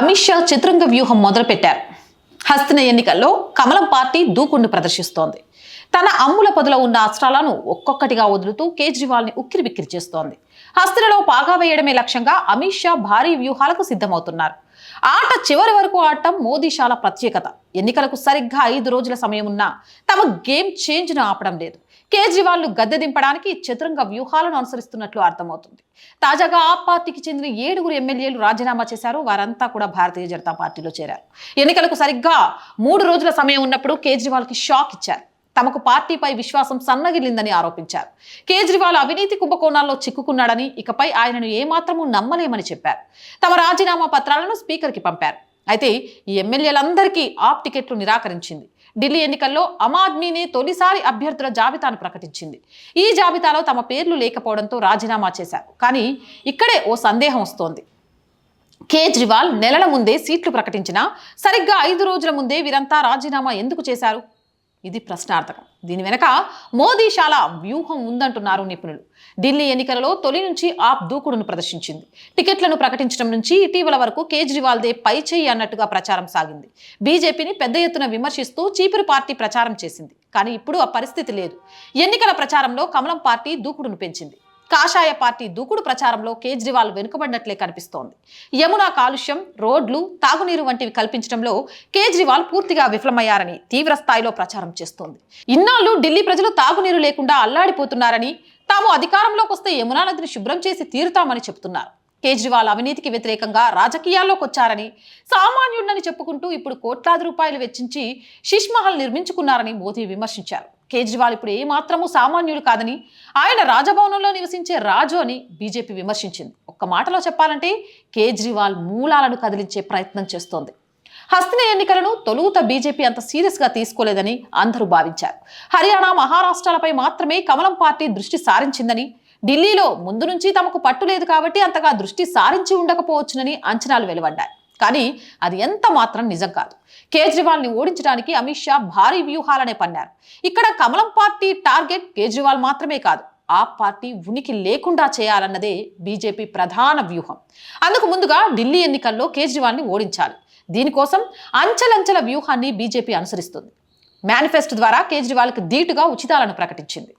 అమిత్ షా చతురంగ వ్యూహం మొదలుపెట్టారు. హస్తిన ఎన్నికల్లో కమలం పార్టీ దూకుండు ప్రదర్శిస్తోంది. తన అమ్ముల పదులో ఉన్న అస్త్రాలను ఒక్కొక్కటిగా వదులుతూ కేజ్రీవాల్ని ఉక్కిరి బిక్కిరి చేస్తోంది. హస్తినలో పాగా వేయడమే లక్ష్యంగా అమిత్ షా భారీ వ్యూహాలకు సిద్ధమవుతున్నారు. ఆట చివరి వరకు ఆడటం మోదీషాల ప్రత్యేకత. ఎన్నికలకు సరిగ్గా ఐదు రోజుల సమయం ఉన్నా తమ గేమ్ చేంజ్ను ఆపడం లేదు. కేజ్రీవాల్ గద్దె దింపడానికి చతురంగ వ్యూహాలను అనుసరిస్తున్నట్లు అర్థమవుతుంది. తాజాగా ఆ పార్టీకి చెందిన ఏడుగురు ఎమ్మెల్యేలు రాజీనామా చేశారు. వారంతా కూడా భారతీయ జనతా పార్టీలో చేరారు. ఎన్నికలకు సరిగ్గా మూడు రోజుల సమయం ఉన్నప్పుడు కేజ్రీవాల్కి షాక్ ఇచ్చారు. తమకు పార్టీపై విశ్వాసం సన్నగిల్లిందని ఆరోపించారు. కేజ్రీవాల్ అవినీతి కుంభకోణాల్లో చిక్కుకున్నాడని ఇకపై ఆయనను ఏమాత్రమూ నమ్మలేమని చెప్పారు. తమ రాజీనామా పత్రాలను స్పీకర్కి పంపారు. అయితే ఈ ఎమ్మెల్యేలందరికీ ఆప్ టికెట్లు నిరాకరించింది. ఢిల్లీ ఎన్నికల్లో ఆమ్ ఆద్మీని తొలిసారి అభ్యర్థుల జాబితాను ప్రకటించింది. ఈ జాబితాలో తమ పేర్లు లేకపోవడంతో రాజీనామా చేశారు. కానీ ఇక్కడే ఓ సందేహం వస్తోంది. కేజ్రీవాల్ నెలల ముందే సీట్లు ప్రకటించినా సరిగ్గా ఐదు రోజుల ముందే వీరంతా రాజీనామా ఎందుకు చేశారు? ఇది ప్రశ్నార్థకం. దీని వెనక మోదీ శాల వ్యూహం ఉందంటున్నారు నిపుణులు. ఢిల్లీ ఎన్నికలలో తొలి నుంచి ఆప్ దూకుడును ప్రదర్శించింది. టికెట్లను ప్రకటించడం నుంచి ఇటీవల వరకు కేజ్రీవాల్దే పై చేయి అన్నట్టుగా ప్రచారం సాగింది. బీజేపీని పెద్ద ఎత్తున విమర్శిస్తూ చీపురు పార్టీ ప్రచారం చేసింది. కానీ ఇప్పుడు ఆ పరిస్థితి లేదు. ఎన్నికల ప్రచారంలో కమలం పార్టీ దూకుడును పెంచింది. కాషాయ పార్టీ దూకుడు ప్రచారంలో కేజ్రీవాల్ వెనుకబడినట్లే కనిపిస్తోంది. యమునా కాలుష్యం రోడ్లు తాగునీరు వంటివి కల్పించడంలో కేజ్రీవాల్ పూర్తిగా విఫలమయ్యారని తీవ్ర స్థాయిలో ప్రచారం చేస్తోంది. ఇన్నాళ్ళు ఢిల్లీ ప్రజలు తాగునీరు లేకుండా అల్లాడిపోతున్నారని తాము అధికారంలోకి వస్తే యమునా నదిని శుభ్రం చేసి తీరుతామని చెబుతున్నారు. కేజ్రీవాల్ అవినీతికి వ్యతిరేకంగా రాజకీయాల్లోకి వచ్చారని సామాన్యుడినని చెప్పుకుంటూ ఇప్పుడు కోట్లాది రూపాయలు వెచ్చించి షిష్మహల్ నిర్మించుకున్నారని మోదీ విమర్శించారు. కేజ్రీవాల్ ఇప్పుడు ఏమాత్రము సామాన్యుడు కాదని ఆయన రాజభవనంలో నివసించే రాజు అని బీజేపీ విమర్శించింది. ఒక్క మాటలో చెప్పాలంటే కేజ్రీవాల్ మూలాలను కదిలించే ప్రయత్నం చేస్తోంది. హస్తిన ఎన్నికలను తొలుత బీజేపీ అంత సీరియస్గా తీసుకోలేదని అందరూ భావించారు. హర్యానా మహారాష్ట్రాలపై మాత్రమే కమలం పార్టీ దృష్టి సారించిందని ఢిల్లీలో ముందు నుంచి తమకు పట్టు లేదు కాబట్టి అంతగా దృష్టి సారించి ఉండకపోవచ్చునని అంచనాలు వెలువడ్డాయి. కానీ అది ఎంత మాత్రం నిజం కాదు. కేజ్రీవాల్ని ఓడించడానికి అమిత్ షా భారీ వ్యూహాలనే పన్నారు. ఇక్కడ కమలం పార్టీ టార్గెట్ కేజ్రీవాల్ మాత్రమే కాదు ఆ పార్టీ ఉనికి లేకుండా చేయాలన్నదే బీజేపీ ప్రధాన వ్యూహం. అందుకు ముందుగా ఢిల్లీ ఎన్నికల్లో కేజ్రీవాల్ని ఓడించాలి. దీనికోసం అంచెలంచెల వ్యూహాన్ని బీజేపీ అనుసరిస్తుంది. మేనిఫెస్టో ద్వారా కేజ్రీవాల్కి ధీటుగా ఉచితాలను ప్రకటించింది.